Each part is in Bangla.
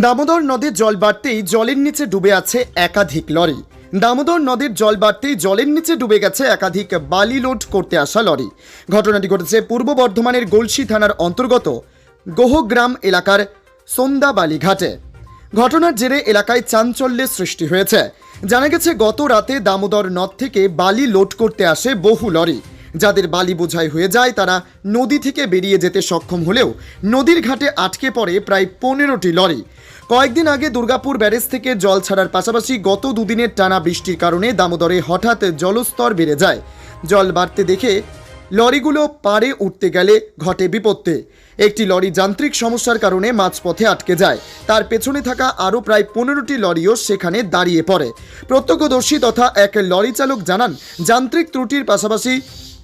দামোদর নদীর জল বাড়তেই জলের নিচে ডুবে আছে একাধিক লরি। দামোদর নদীর জল বাড়তেই জলের নিচে ডুবে গেছে একাধিক বালি লোড করতে আসা লরি। ঘটনাটি ঘটেছে পূর্ব বর্ধমানের গলসি থানার অন্তর্গত গোহগ্রাম এলাকার সন্দাবালি ঘাটে ঘটনার জেরে এলাকায় চাঞ্চল্যের সৃষ্টি হয়েছে। জানা গেছে, গত রাতে দামোদর নদ থেকে বালি লোড করতে আসে বহু লরি। যাদের বালি বোঝাই হয়ে যায়, তারা নদী থেকে বেরিয়ে যেতে সক্ষম হলেও নদীর ঘাটে আটকে পড়ে প্রায় পনেরোটি লরি। কয়েকদিন আগে দুর্গাপুর ব্যারেজ থেকে জল ছাড়ার পাশাপাশি গত দুদিনের টানা বৃষ্টির কারণে দামোদরে হঠাৎ জলস্তর বেড়ে যায়। জল বাড়তে দেখে লরিগুলো পারে উঠতে গেলে ঘটে বিপত্তি। একটি লরি যান্ত্রিক সমস্যার কারণে মাঝপথে আটকে যায়। তার পেছনে থাকা আরও প্রায় পনেরোটি লরিও সেখানে দাঁড়িয়ে পড়ে। প্রত্যক্ষদর্শী তথা এক লরি চালক জানান, যান্ত্রিক ত্রুটির পাশাপাশি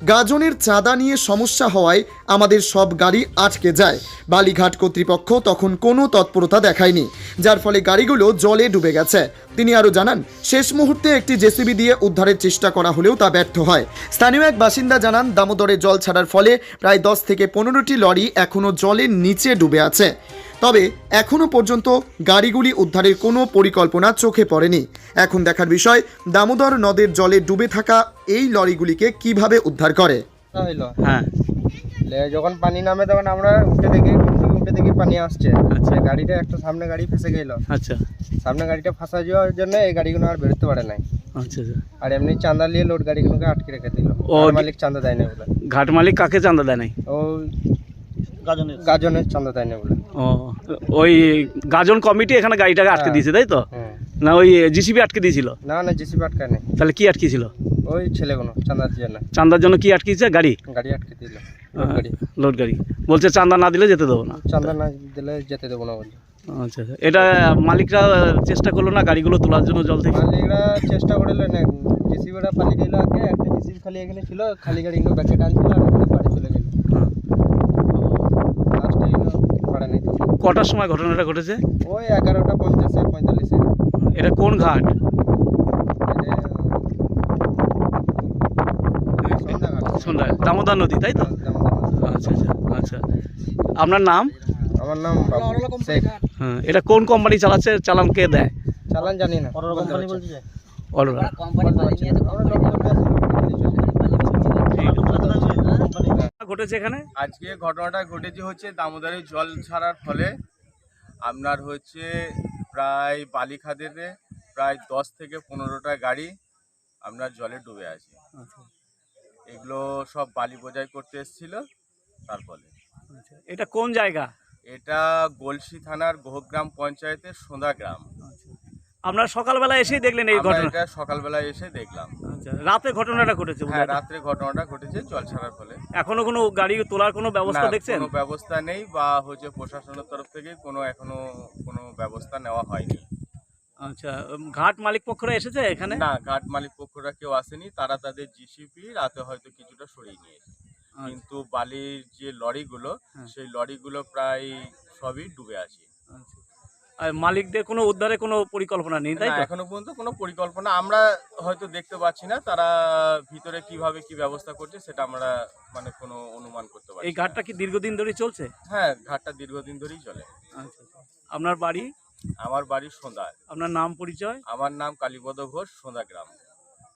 গাজনের চাঁদা নিয়ে সমস্যা হওয়ায় আমাদের সব গাড়ি আটকে যায়। বালিঘাট কর্তৃপক্ষ তখন কোনো তৎপরতা দেখায়নি, যার ফলে গাড়িগুলো জলে ডুবে গেছে। তিনি আরও জানান, শেষ মুহূর্তে একটি জেসিবি দিয়ে উদ্ধারের চেষ্টা করা হলেও তা ব্যর্থ হয়। স্থানীয় এক বাসিন্দা জানান, দামোদরে জল ছাড়ার ফলে প্রায় দশ থেকে পনেরোটি লরি এখনও জলের নিচে ডুবে আছে। তবে এখনও পর্যন্ত গাড়িগুলি উদ্ধারের কোনো পরিকল্পনা চোখে পড়েনি। এখন দেখার বিষয় দামোদর নদের জলে ডুবে থাকা এই লরিগুলিকে কীভাবে উদ্ধার করে? হ্যাঁ। যখন পানি নামে তখন আমরা উঠে দেখি উঠে দেখি পানি আসছে। আচ্ছা। গাড়িটা একটা সামনে গাড়ি ফেসে গেল। আচ্ছা। সামনে গাড়িটা ফাঁসা যাওয়ার জন্য এই গাড়িগুলো আর বেরোতে পারে নাই। আচ্ছা আচ্ছা। আর এমনি চাঁদা নিয়ে লোড গাড়িগুলোকে আটকে রেখে দিল। ও, মালিক চাঁদা দেয় না ঘাট মালিক কাকে চাঁদা দেয় নাই? ও গাজনের। চাঁদা দেয় না বলে। ও ওই গাজন কমিটি এখানে গাড়িটাকে আটকে হ্যাঁ। দিয়েছে তাই তো? না ওই জিসিবি আটকে দিয়েছিল? না না জেসিবি আটকায় নেই। তাহলে কি আটকেছিল ওই ছেলেগুলো চাঁদার জন্য। চাঁদার জন্য কি আটকেছে গাড়ি? গাড়ি আটকে দিল লোড গাড়ি। লোড গাড়ি। বলছে চাঁদা না দিলে যেতে দেবো না। চাঁদা না দিলে যেতে দেবো না বলে আচ্ছা আচ্ছা। এটা মালিকরা চেষ্টা করল না গাড়িগুলো তোলার জন্য জল থেকে? মালিকরা চেষ্টা করল না জেসিবিটা পালিয়ে গেল আগে একটা জেসিবি খালি এখানে ছিল খালি গাড়িগুলো ব্যাকে টানছিল আর ওখানে বাড়ি চলে গেল হ্যাঁ। লাস্টে এলো পাড়া নেই তো। কটার সময় ঘটনাটা ঘটেছে? ওই এগারোটা পঞ্চাশে পঁয়তাল্লিশে। এটা কোন ঘাট? সন্ধ্যা দামোদর নদী তাই তো? আচ্ছা আচ্ছা আচ্ছা। আপনার নাম? আমার নাম শেখ। হ্যাঁ এটা কোন কোম্পানি চালাচ্ছে চালান কে দেয়? চালান জানি না। কোম্পানি বলছে অলোরা ঘটেছে এখানে? আজকে ঘটনাটা ঘটেছে হচ্ছে দামোদরের জল ছাড়ার ফলে। আপনার হচ্ছে প্রায় বালিখাদেতে প্রায় দশ থেকে পনেরোটা গাড়ি আপনার জলে ডুবে আছে। এগুলো সব বালি বোঝাই করতে এসেছিল তার ফলে। আচ্ছা, এটা কোন জায়গা? এটা গলসি থানার গোহগ্রাম পঞ্চায়েতের সোঁদা গ্রাম। আপনারা সকালবেলা এসেই দেখলেন এই ঘটনা? এটা সকালবেলা এসে দেখলাম। আচ্ছা রাতে ঘটনাটা ঘটেছে হ্যাঁ। রাত্রে ঘটনাটা ঘটেছে জল ছাড়ার ফলে। এখনও কোনো গাড়ি তোলার কোনো ব্যবস্থা দেখছেন? কোনো ব্যবস্থা নেই বা হচ্ছে প্রশাসনের তরফ থেকে কোনো এখনও কোনো ব্যবস্থা নেওয়া হয়নি। আচ্ছা ঘাট মালিক পক্ষরা এসেছে এখানে? না ঘাট মালিক পক্ষরা কেউ আসেনি তারা তাদের জিসিপি রাতে হয়তো কিছুটা সরিয়ে নিয়েছে। আচ্ছা, কিন্তু বালির যে লরিগুলো হ্যাঁ। সেই লরিগুলো প্রায় সবই ডুবে আছে। আচ্ছা। মালিকদের কোনো উদ্ধারে কোনো পরিকল্পনা নেই তাই এখনও পর্যন্ত কোনো পরিকল্পনা আমরা হয়তো দেখতে পাচ্ছি না তারা ভিতরে কীভাবে কি ব্যবস্থা করছে সেটা আমরা মানে কোনো অনুমান করতে পারি এই ঘাটটা কি দীর্ঘদিন ধরে চলছে? হ্যাঁ ঘাটটা দীর্ঘদিন ধরেই চলে। আচ্ছা আচ্ছা। আপনার বাড়ি? আমার বাড়ি সোঁদা আপনার নাম পরিচয়? আমার নাম কালীপদ ঘোষ সোঁদা গ্রাম।